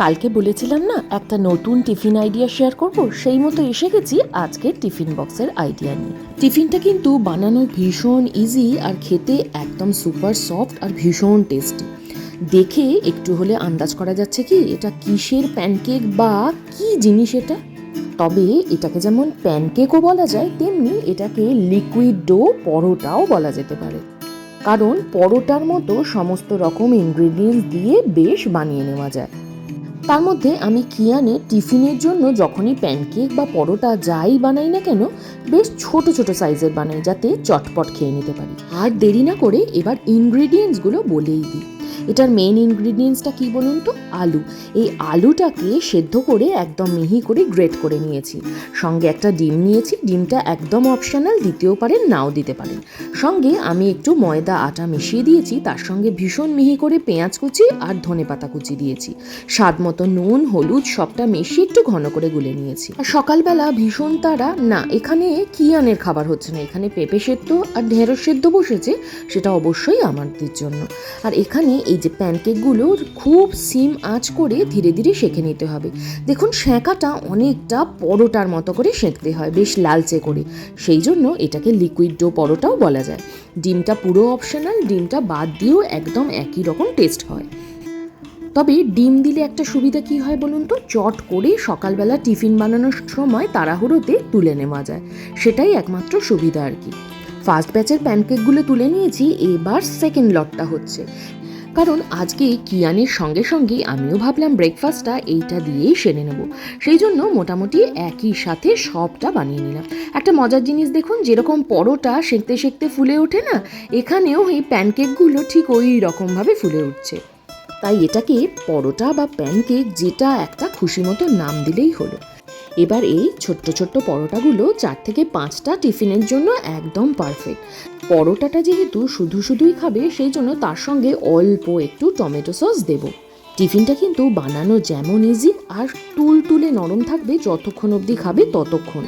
কালকে বলেছিলাম না, একটা নতুন টিফিন আইডিয়া শেয়ার করব? সেই মতো এসে গেছি আজকের টিফিন বক্সের আইডিয়া নিয়ে। টিফিনটা কিন্তু বানানো ভীষণ ইজি আর খেতে একদম সুপার সফট আর ভীষণ টেস্টি দেখে একটু হলে আন্দাজ করা যাচ্ছে কি, এটা কিসের প্যানকেক বা কি জিনিস এটা? তবে এটাকে যেমন প্যানকেকও বলা যায়, তেমনি এটাকে লিকুইড ডো পরোটাও বলা যেতে পারে। কারণ পরোটার মতো সমস্ত রকম ইনগ্রেডিয়েন্টস দিয়ে বেশ বানিয়ে নেওয়া যায়। তার মধ্যে আমি কিয়ানে টিফিনের জন্য যখনই প্যানকেক বা পরোটা যাই বানাই না কেন, বেশ ছোট ছোট সাইজের বানাই যাতে চটপট খেয়ে নিতে পারি। আর দেরি না করে এবার ইনগ্রেডিয়েন্টসগুলো বলেই দিই। এটার মেন ইনগ্রিডিয়েন্টসটা কি বলুন তো? আলু। এই আলুটাকে সেদ্ধ করে একদম মিহি করে গ্রেট করে নিয়েছি। সঙ্গে একটা ডিম নিয়েছি। ডিমটা একদম অপশনাল দিতেও পারেন নাও দিতে পারেন। সঙ্গে আমি একটু ময়দা, আটা মিশিয়ে দিয়েছি। তার সঙ্গে ভীষণ মিহি করে পেঁয়াজ কুচি আর ধনে পাতা কুচি দিয়েছি। স্বাদ মতো নুন, হলুদ, সবটা মিশিয়ে একটু ঘন করে গুলে নিয়েছি। আর সকালবেলা ভীষণ তারা না, এখানে কিয়ানের খাবার হচ্ছে না। এখানে পেঁপে সেদ্ধ আর ঢেঁড়স সেদ্ধ বসেছে, সেটা অবশ্যই আমাদের জন্য। আর এখানে এই যে প্যানকেকগুলো, খুব সিম আঁচ করে ধীরে ধীরে সেঁকে নিতে হবে। দেখুন সেঁকাটা অনেকটা পরোটার মতো করে সেঁকতে হয়, বেশ লালচে করে। সেই জন্য এটাকে লিকুইড ডো পরোটাও বলা যায়। ডিমটা পুরো অপশনাল ডিমটা বাদ দিয়েও একদম একই রকম টেস্ট হয়। তবে ডিম দিলে একটা সুবিধা কি হয় বলুন তো? চট করে সকালবেলা টিফিন বানানোর সময় তাড়াহুড়োতে তুলে নেওয়া যায়। সেটাই একমাত্র সুবিধা আর কি। ফার্স্ট ব্যাচের প্যানকেকগুলো তুলে নিয়েছি, এবার সেকেন্ড লটটা হচ্ছে। কারণ আজকে কিয়ানের সঙ্গে সঙ্গে আমিও ভাবলাম ব্রেকফাস্টটা এইটা দিয়েই সেরে নেব। সেই জন্য মোটামুটি একই সাথে সবটা বানিয়ে নিলাম। একটা মজার জিনিস দেখুন, যেরকম পরোটা সেঁকতে সেঁকতে ফুলে ওঠে না, এখানেও এই প্যানকেকগুলো ঠিক ওই রকমভাবে ফুলে উঠছে। তাই এটাকে পরোটা বা প্যানকেক যেটা একটা খুশি মতো নাম দিলেই হলো। এবার এই ছোট্ট ছোট্ট পরোটাগুলো চার থেকে পাঁচটা টিফিনের জন্য একদম পারফেক্ট পরোটাটা যেহেতু শুধু শুধুই খাবে, সেই জন্য তার সঙ্গে অল্প একটু টমেটো সস দেব। টিফিনটা কিন্তু বানানো যেমন ইজি আর তুল তুলে নরম থাকবে যতক্ষণ অবধি খাবে ততক্ষণ।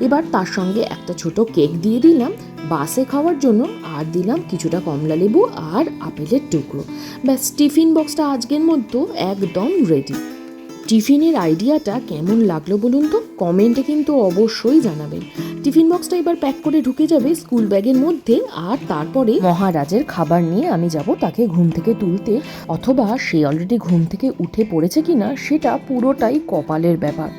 এবার তার সঙ্গে একটা ছোট কেক দিয়ে দিলাম। বাসে খাওয়ার জন্য আর দিলাম কিছুটা কমলা লেবু আর আপেলের টুকরো। ব্যাস, টিফিন বক্সটা আজকের মধ্যে একদম রেডি টিফিনের আইডিয়াটা কেমন লাগল বলুন তো? কমেন্টে কিন্তু অবশ্যই জানাবেন। টিফিন বক্সটা এবার প্যাক করে ঢুকে যাবে স্কুল ব্যাগের মধ্যে আর তারপরে মহারাজের খাবার নিয়ে আমি যাব তাকে ঘুম থেকে তুলতে। অথবা সে অলরেডি ঘুম থেকে উঠে পড়েছে কিনা সেটা পুরোটাই কপালের ব্যাপার।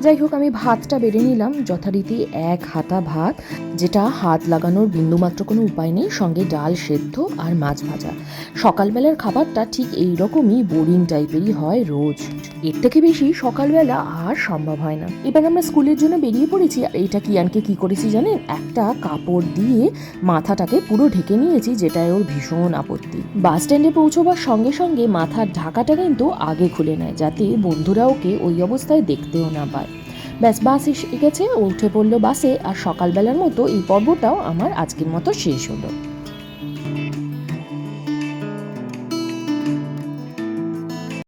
যাই হোক, আমি ভাতটা বেড়ে নিলাম। যথারীতি এক হাতা ভাত, যেটা হাত লাগানোর বিন্দুমাত্র কোনো উপায় নেই, সঙ্গে ডাল সেদ্ধ আর মাছ ভাজা। সকালবেলার খাবারটা ঠিক এই রকমই বোরিং টাইপেরই হয় রোজ। এর থেকে বেশি সকালবেলা আর সম্ভব হয় না। এবার আমরা স্কুলের জন্য বেরিয়ে পড়েছি, আর এইটা কিয়ানকে কি করেছি জানেন? একটা কাপড় দিয়ে মাথাটাকে পুরো ঢেকে নিয়েছি, যেটায় ওর ভীষণ আপত্তি। বাস স্ট্যান্ডে পৌঁছবার সঙ্গে সঙ্গে মাথার ঢাকাটা কিন্তু আগে খুলে নেয়, যাতে বন্ধুরা ওকে ওই অবস্থায় দেখতেও না পায়। ব্যাস, বাস এসে গেছে উঠে পড়ল বাসে, আর সকালবেলার মতো এই পর্বটাও আমার আজকের মতো শেষ হলো।